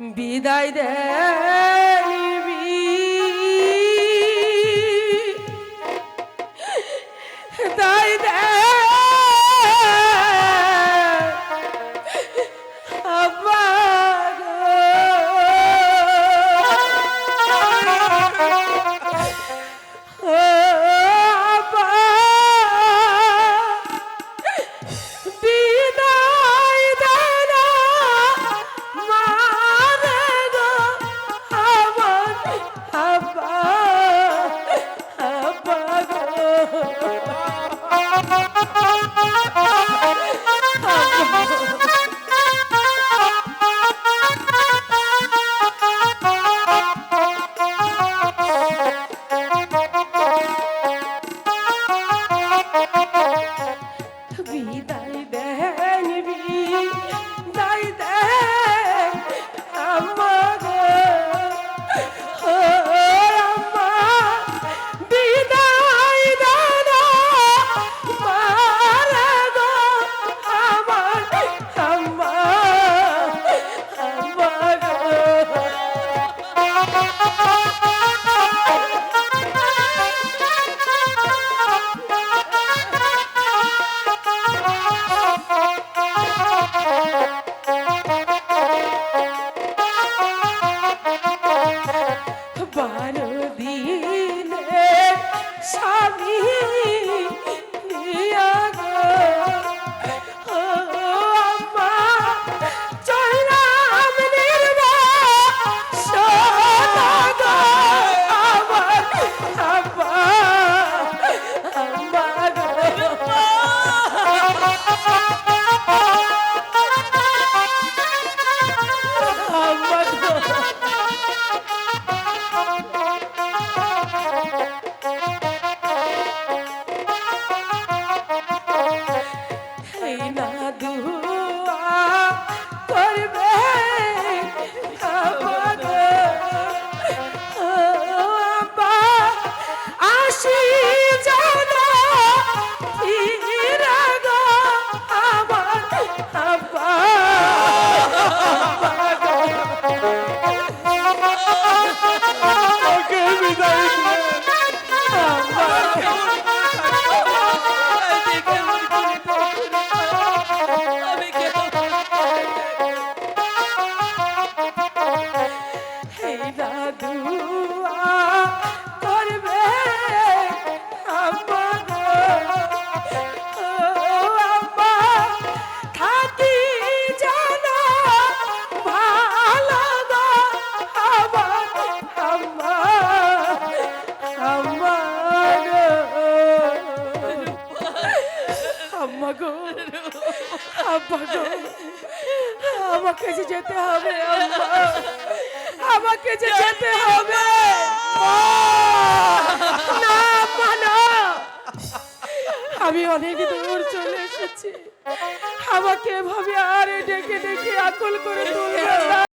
বিদায় দেয় Ah! আব্বা আমাকে যে যেতে হবে আমাকে যে যেতে হবে। না আমি অনেক দূর চলে এসেছি। আমাকে এভাবে আর ডেকে ডেকে আকুল করে তুলবে না।